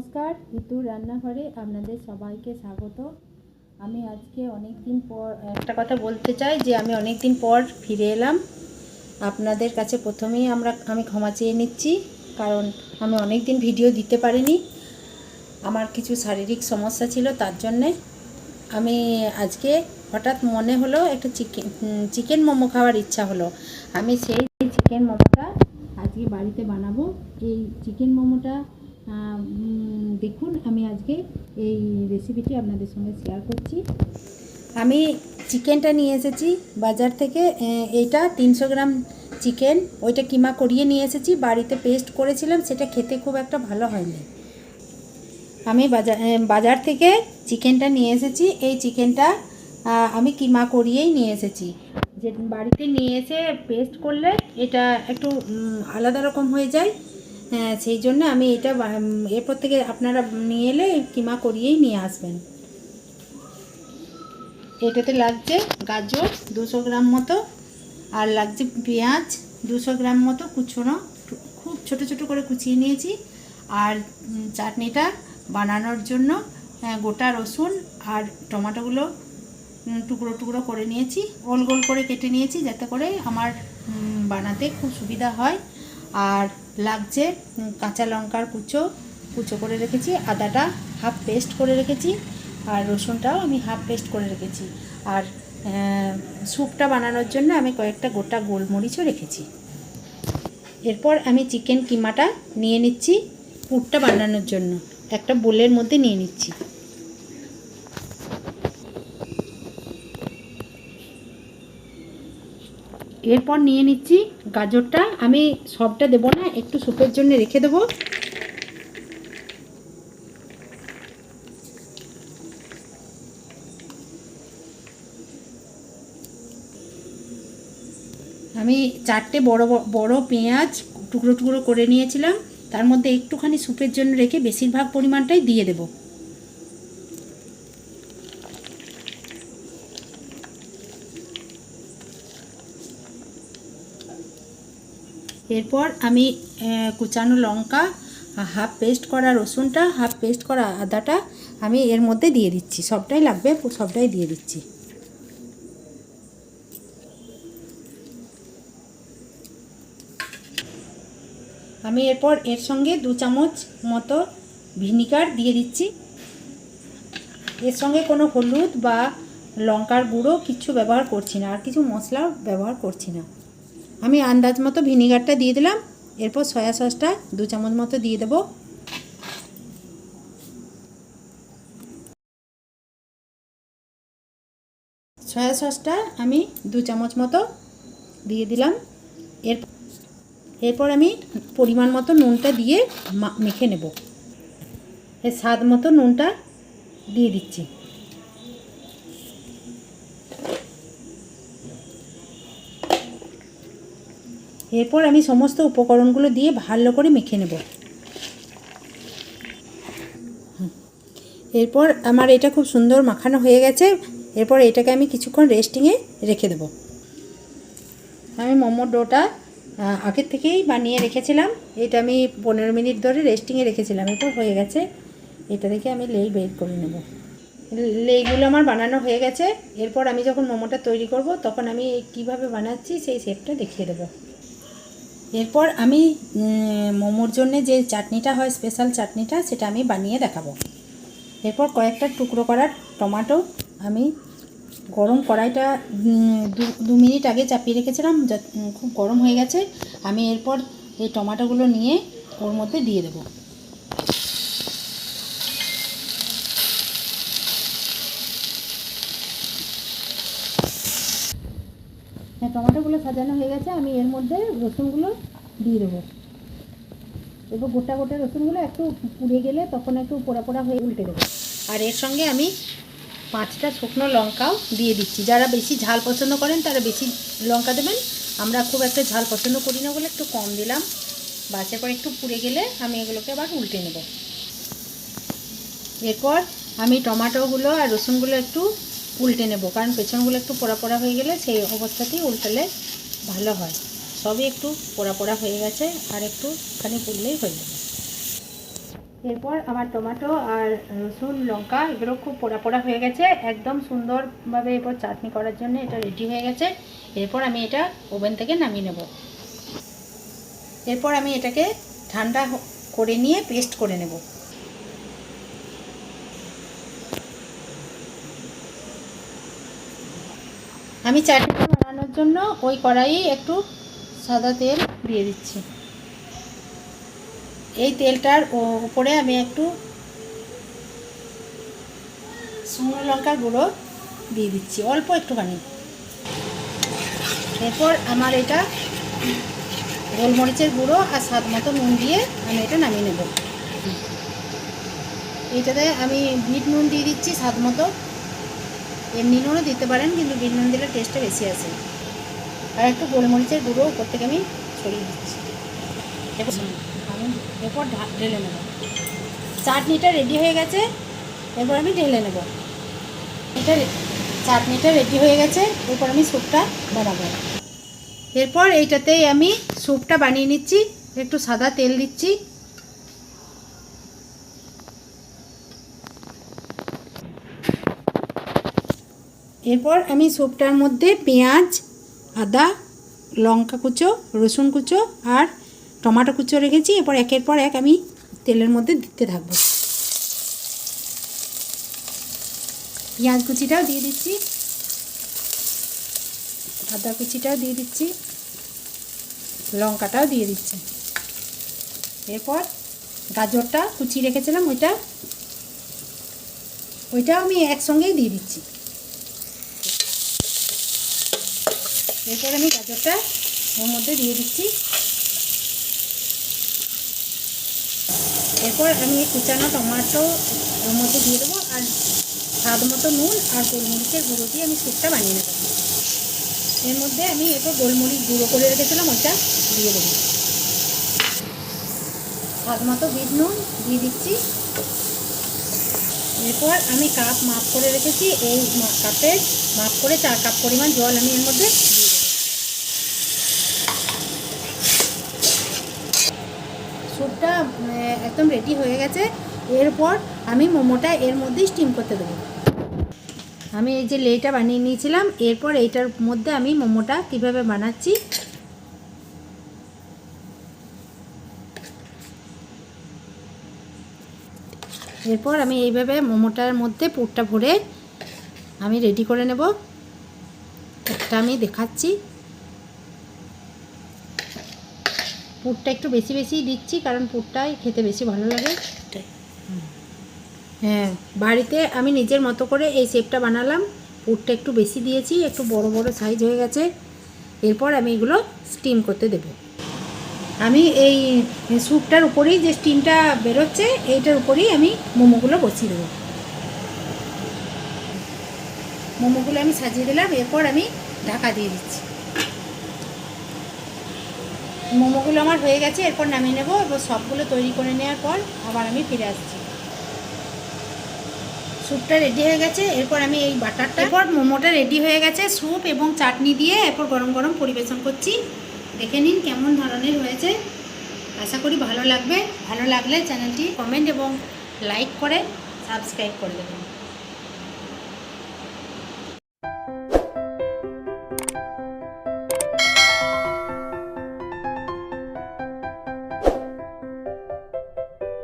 নমস্কার ঋতুর রান্নাঘরে আপনাদের সবাইকে স্বাগত। আমি আজকে অনেক দিন পর একটা কথা বলতে চাই যে আমি অনেক দিন পর ফিরে এলাম। আপনাদের কাছে প্রথমেই আমরা, আমি ক্ষমা চেয়ে নিচ্ছি, কারণ আমি অনেক দিন ভিডিও দিতে পারিনি। আমার কিছু শারীরিক সমস্যা ছিল তার জন্যে। আমি আজকে হঠাৎ মনে হলো একটা চিকেন চিকেন মোমো খাওয়ার ইচ্ছা হলো। আমি সেই চিকেন মোমোটা আজকে বাড়িতে বানাবো। এই চিকেন মোমোটা দেখুন, আমি আজকে এই রেসিপিটি আপনাদের সঙ্গে শেয়ার করছি। আমি চিকেনটা নিয়ে এসেছি বাজার থেকে। এইটা তিনশো গ্রাম চিকেন ওইটা কিমা করিয়ে নিয়ে এসেছি। বাড়িতে পেস্ট করেছিলাম, সেটা খেতে খুব একটা ভালো হয়নি। আমি বাজার বাজার থেকে চিকেনটা নিয়ে এসেছি। এই চিকেনটা আমি কিমা করিয়েই নিয়ে এসেছি। যে বাড়িতে নিয়ে এসে পেস্ট করলে এটা একটু আলাদা রকম হয়ে যায়। সেই জন্য আমি এটা এরপর থেকে আপনারা নিয়ে এলে কিমা করিয়েই নিয়ে আসবেন। এটাতে লাগছে গাজর দুশো গ্রাম মতো, আর লাগছে পেঁয়াজ দুশো গ্রাম মতো কুচোনো, খুব ছোট ছোট করে কুচিয়ে নিয়েছি। আর চাটনিটা বানানোর জন্য গোটা রসুন আর টমেটোগুলো টুকরো টুকরো করে নিয়েছি। গোল গোল করে কেটে নিয়েছি যাতে করে আমার বানাতে খুব সুবিধা হয়। আর লাগছে কাঁচা লঙ্কার কুচো কুচো করে রেখেছি, আদাটা হাফ পেস্ট করে রেখেছি, আর রসুনটাও আমি হাফ পেস্ট করে রেখেছি। আর স্যুপটা বানানোর জন্য আমি কয়েকটা গোটা গোলমরিচও রেখেছি। এরপর আমি চিকেন কিমাটা নিয়ে নিচ্ছি পুরটা বানানোর জন্য। একটা বোলের মধ্যে নিয়ে নিচ্ছি। এরপর নিয়ে নিচ্ছি গাজরটা। আমি সবটা দেবো না, একটু স্যুপের জন্য রেখে দেবো। আমি চারটে বড় বড় পেঁয়াজ টুকরো টুকরো করে নিয়েছিলাম। তার মধ্যে একটুখানি স্যুপের জন্য রেখে বেশিরভাগ পরিমাণটাই দিয়ে দেবো। এরপর আমি কুচানো লঙ্কা হাফ পেস্ট করা রসুনটা হাফ পেস্ট করা আদাটা আমি এর মধ্যে দিয়ে দিচ্ছি। সবটাই লাগবে, সবটাই দিয়ে দিচ্ছি। আমি এরপর এর সঙ্গে দু চামচ মতো ভিনিগার দিয়ে দিচ্ছি। এর সঙ্গে কোনো হলুদ বা লঙ্কার গুঁড়ো কিছু ব্যবহার করছি না, আর কিছু মশলা ব্যবহার করছি না। আমি আন্দাজ মতো ভিনিগারটা দিয়ে দিলাম। এরপর সয়া সসটা দু চামচ মতো দিয়ে দেবো। সয়া সসটা আমি দু চামচ মতো দিয়ে দিলাম। এর এরপর আমি পরিমাণ মতো নুনটা দিয়ে মেখে নেব। এর স্বাদ মতো নুনটা দিয়ে দিচ্ছি। এরপর আমি সমস্ত উপকরণগুলো দিয়ে ভালো করে মেখে নেব। এরপর আমার এটা খুব সুন্দর মাখানো হয়ে গেছে। এরপর এটাকে আমি কিছুক্ষণ রেস্টিংয়ে রেখে দেবো। আমি মোমোর ডোটা আগের থেকেই বানিয়ে রেখেছিলাম। এটা আমি পনেরো মিনিট ধরে রেস্টিংয়ে রেখেছিলাম। এরপর হয়ে গেছে। এটা থেকে আমি লেই বের করে নেব। লেইগুলো আমার বানানো হয়ে গেছে। এরপর আমি যখন মোমোটা তৈরি করব, তখন আমি কীভাবে বানাচ্ছি সেই শেপটা দেখিয়ে দেবো। এরপর আমি মোমোর জন্য যে চাটনিটা হয় স্পেশাল চাটনিটা, সেটা আমি বানিয়ে দেখাবো। এরপর কয়েকটা টুকরো করার টমাটো। আমি গরম কড়াইটা দু- মিনিট আগে চাপিয়ে রেখেছিলাম খুব গরম হয়ে গেছে। আমি এরপর এই টমাটোগুলো নিয়ে ওর মধ্যে দিয়ে দেবো। টমেটোগুলো সাজানো হয়ে গেছে, আমি এর মধ্যে রসুনগুলো দিয়ে দেবো। এরপর গোটা গোটা রসুনগুলো একটু পুড়ে গেলে তখন একটু পোড়া পোড়া হয়ে উল্টে দেবো। আর এর সঙ্গে আমি পাঁচটা শুকনো লঙ্কাও দিয়ে দিচ্ছি। যারা বেশি ঝাল পছন্দ করেন, তারা বেশি লঙ্কা দেবেন। আমরা খুব একটা ঝাল পছন্দ করি না বলে একটু কম দিলাম। বাসের পর একটু পুড়ে গেলে আমি এগুলোকে আবার উল্টে নেব। এরপর আমি টমেটোগুলো আর রসুনগুলো একটু উল্টে নেব। কারণ পেছনগুলো একটু পোড়া পোড়া হয়ে গেলে সেই অবস্থাতেই উল্টালে ভালো হয়। সবই একটু পোড়া পোড়া হয়ে গেছে আর একটু একটুখানি পুড়লেই হয়ে যাবে। এরপর আমার টমেটো আর রসুন, লঙ্কা এগুলো খুব পোড়া পোড়া হয়ে গেছে। একদম সুন্দরভাবে এরপর চাটনি করার জন্য এটা রেডি হয়ে গেছে। এরপর আমি এটা ওভেন থেকে নামিয়ে নেব। এরপর আমি এটাকে ঠান্ডা করে নিয়ে পেস্ট করে নেব। আমি চাটনিটা বানানোর জন্য ওই কড়াই একটু সাদা তেল দিয়ে দিচ্ছি। এই তেলটার উপরে আমি একটু শুকনো লঙ্কার গুঁড়ো দিয়ে দিচ্ছি, অল্প একটুখানি। এরপর আমার এটা গোলমরিচের গুঁড়ো আর স্বাদ মতো নুন দিয়ে আমি এটা নামিয়ে নেব। এইটাতে আমি বিট নুন দিয়ে দিচ্ছি স্বাদ মতো। এমনি নুনও দিতে পারেন, কিন্তু বিট নুন দিলে টেস্টটা বেশি আসে। আর একটু গোলমরিচের গুঁড়ো উপর থেকে আমি ছড়িয়ে দিচ্ছি। এরপর ঢেলে নেব। চাটনিটা রেডি হয়ে গেছে, এরপর আমি ঢেলে নেব। এটা চাটনিটা রেডি হয়ে গেছে, এরপর আমি স্যুপটা বানাবো। এরপর এইটাতেই আমি স্যুপটা বানিয়ে নিচ্ছি, একটু সাদা তেল দিচ্ছি। এরপর আমি স্যুপটার মধ্যে পেঁয়াজ, আদা, লঙ্কা কুচো, রসুন কুচো আর টমাটো কুচো রেখেছি। এরপর একের পর এক আমি তেলের মধ্যে দিতে থাকব। পেঁয়াজ কুচিটাও দিয়ে দিচ্ছি। আদা কুচিটাও দিয়ে দিচ্ছি। লঙ্কাটাও দিয়ে দিচ্ছি। এরপর গাজরটা কুচি রেখেছিলাম, ওইটা ওইটাও আমি একসঙ্গেই দিয়ে দিচ্ছি। এরপর আমি গাজরটা ওর মধ্যে দিয়ে দিচ্ছি। এরপর আমি কুচানো টমাটো ওর মধ্যে দিয়ে দেবো আর স্বাদ মতো নুন আর গোলমরিচের গুঁড়ো দিয়ে আমি স্যুপটা বানিয়ে নেব। এর মধ্যে আমি এরপর গোলমরিচ গুঁড়ো করে রেখেছিলাম, ওইটা দিয়ে দেবো। স্বাদ মতো বিট নুন দিয়ে দিচ্ছি। এরপর আমি কাপ মাপ করে রেখেছি, এই মা- কাপে মাপ করে চার কাপ পরিমাণ জল আমি এর মধ্যে উম, একদম রেডি হয়ে গেছে। এরপর আমি মোমোটা এর মধ্যেই স্টিম করতে দেবো। আমি এই যে লেটা বানিয়ে নিয়েছিলাম এরপর এইটার মধ্যে আমি মোমোটা কীভাবে বানাচ্ছি? এরপর আমি এইভাবে মোমোটার মধ্যে পুরটা ভরে আমি রেডি করে নেব। একটা আমি দেখাচ্ছি। পুরটা একটু বেশি বেশি দিচ্ছি কারণ পুরটাই খেতে বেশি ভালো লাগে। হ্যাঁ বাড়িতে আমি নিজের মতো করে এই শেপটা বানালাম। পুরটা একটু বেশি দিয়েছি একটু বড় বড় সাইজ হয়ে গেছে। এরপর আমি এগুলো স্টিম করতে দেব। আমি এই স্যুপটার উপরেই যে স্টিমটা বেরোচ্ছে এইটার উপরেই আমি মোমোগুলো বসিয়ে দেবো। মোমোগুলো আমি সাজিয়ে দিলাম এরপর আমি ঢাকা দিয়ে দিচ্ছি। মোমোগুলো আমার হয়ে গেছে এরপর নামিয়ে নেব এরপর সবগুলো তৈরি করে নেওয়ার পর আবার আমি ফিরে আসছি। স্যুপটা রেডি হয়ে গেছে এরপর আমি এই বাটারটা এরপর মোমোটা রেডি হয়ে গেছে স্যুপ এবং চাটনি দিয়ে এরপর গরম গরম পরিবেশন করছি। দেখে নিন কেমন ধরনের হয়েছে। আশা করি ভালো লাগবে। ভালো লাগলে চ্যানেলটি কমেন্ট এবং লাইক করে সাবস্ক্রাইব করে দেবেন।